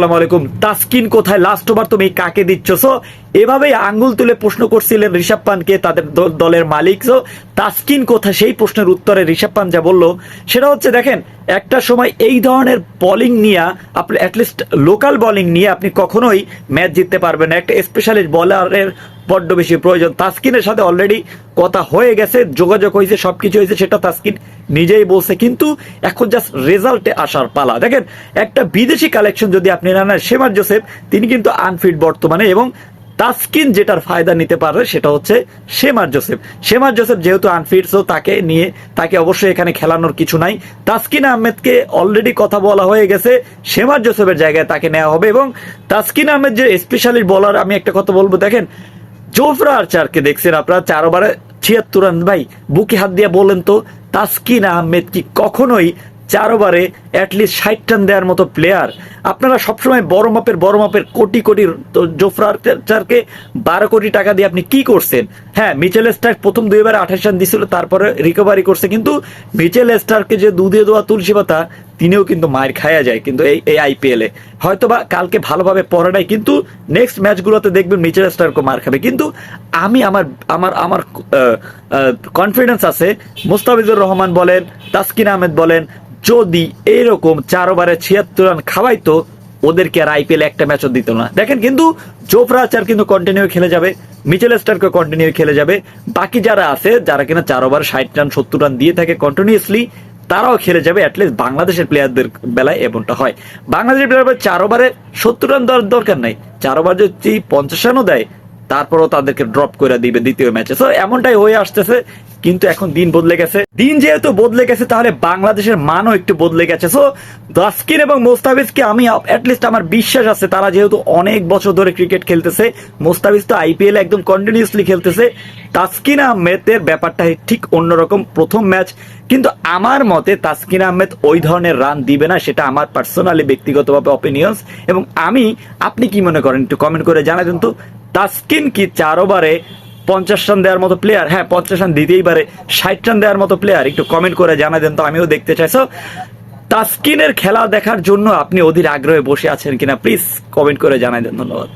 আসসালামু আলাইকুম। তাসকিন কোথায়? লাস্ট ওভার তুমি কাকে দিচ্ছ সো এভাবেই আঙ্গুল তুলে প্রশ্ন করছিলেন ঋষভ পানকে তাদের দলের মালিক। সো সেই প্রশ্নের উত্তরে ঋষভ পান যা বলল, সেটা হচ্ছে দেখেন, একটা সময় এই ধরনের বোলিং নিয়ে আপনি অ্যাটলিস্ট লোকাল বোলিং নিয়ে আপনি কখনোই ম্যাচ জিততে পারবেন একটা স্পেশালিস্ট বলারের বড্ড বেশি প্রয়োজন। তাসকিনের সাথে অলরেডি কথা হয়ে গেছে, যোগাযোগ হয়েছে, সবকিছু হয়েছে, সেটা তাসকিন নিজেই বলছে। কিন্তু এখন জাস্ট রেজাল্টে আসার পালা। দেখেন, একটা বিদেশি কালেকশন যদি আপনি না নেন, শেমার জোসেফ, তিনি কিন্তু আনফিট বর্তমানে এবং তাসকিন যেটার ফায়দা নিতে পারে সেটা হচ্ছে শেমার জোসেফ। শেমার জোসেফ যেহেতু আনফিট সো তাকে নিয়ে, তাকে অবশ্যই এখানে খেলানোর কিছু নাই। তাসকিন আহমেদকে অলরেডি কথা বলা হয়ে গেছে, শেমার জোসেফের জায়গায় তাকে নেওয়া হবে এবং তাসকিন আহমেদ যে স্পেশালি বলার আমি একটা কথা বলব, দেখেন জোফরা আর্চারকে দেখছেন আপনারা, চার ওভারে ছিয়াত্তর রান। ভাই, বুকে হাত দিয়ে বলেন তো, তাসকিন আহমেদ কি কখনোই চার ওভারে অ্যাটলিস্ট ষাট রান দেওয়ার মতো প্লেয়ার আপনারা সবসময় বড় মাপের বড় মাপের কোটি কোটি জোফরা বারো কোটি টাকা দিয়ে আপনি কি করছেন? হ্যাঁ মিচেল স্টার্ক প্রথম দুইবার আঠাশ রান দিছিল, তারপরে রিকভারি করছে। কিন্তু মিচেল স্টার্ককে যে দুধে দেওয়া তুলসী পাতা, তিনিও কিন্তু মায়ের খায়া যায় কিন্তু এই এই আইপিএলে হয়তো বা কালকে ভালোভাবে পড়ে নাই, কিন্তু নেক্সট ম্যাচগুলোতে দেখবেন মিচেল স্টারকে মার খাবে। কিন্তু আমি আমার আমার আমার কনফিডেন্স আছে। মুস্তাফিজুর রহমান বলেন, তাসকিন আহমেদ বলেন, যদি এইরকম চার ওভারে ছিয়াত্তর রান খাওয়াইতো, ওদেরকে আর আইপিএল একটা ম্যাচও দিত না। দেখেন কিন্তু জোফরা আচার কিন্তু কন্টিনিউ খেলে যাবে, মিচেল স্টারকে কন্টিনিউ খেলে যাবে। বাকি যারা আছে, যারা কিনা চার ওভার ষাট রান, সত্তর রান দিয়ে থাকে কন্টিনিউসলি তারাও খেলে যাবে অ্যাটলিস্ট বাংলাদেশের প্লেয়ারদের বেলায় এমনটা হয়। বাংলাদেশের প্লেয়ার চার ওভারে সত্তর রান দেওয়ার দরকার নাই। চার ওভার যদি পঞ্চাশ রানও দেয়, তারপরও তাদেরকে ড্রপ করে দিবে দ্বিতীয় ম্যাচে সো এমনটাই হয়ে আসতেছে কিন্তু এখন দিন বদলে গেছে। দিন যেহেতু বদলে গেছে, তাহলে বাংলাদেশের মানও একটু বদলে গেছে। সো দাস্কিন এবং মোস্তাফিজকে আমি অ্যাটলিস্ট আমার বিশ্বাস আছে, তারা যেহেতু অনেক বছর ধরে ক্রিকেট খেলতেছে, মোস্তাফিজ তো আইপিএল একদম কন্টিনিউসলি খেলতেছে। তাসকিন আহমেদের ব্যাপারটা ঠিক অন্যরকম, প্রথম ম্যাচ কিন্তু আমার মতে তাসকিন আহমেদ ওই ধরনের রান দিবে না, সেটা আমার পার্সোনালি ব্যক্তিগতভাবে অপিনিয়ন্স এবং আমি, আপনি কি মনে করেন, একটু কমেন্ট করে জানাবেন তো। তাসকিন কি চার ওভারে পঞ্চাশ রান দেওয়ার মতো প্লেয়ার হ্যাঁ পঞ্চাশ রান দিতেই পারে, ষাট রান দেওয়ার মতো প্লেয়ার একটু কমেন্ট করে জানা দেন তো, আমিও দেখতে চাই। সো তাস্কিনের খেলা দেখার জন্য আপনি অধীর আগ্রহে বসে আছেন কিনা প্লিজ কমেন্ট করে জানাই দেন, ধন্যবাদ।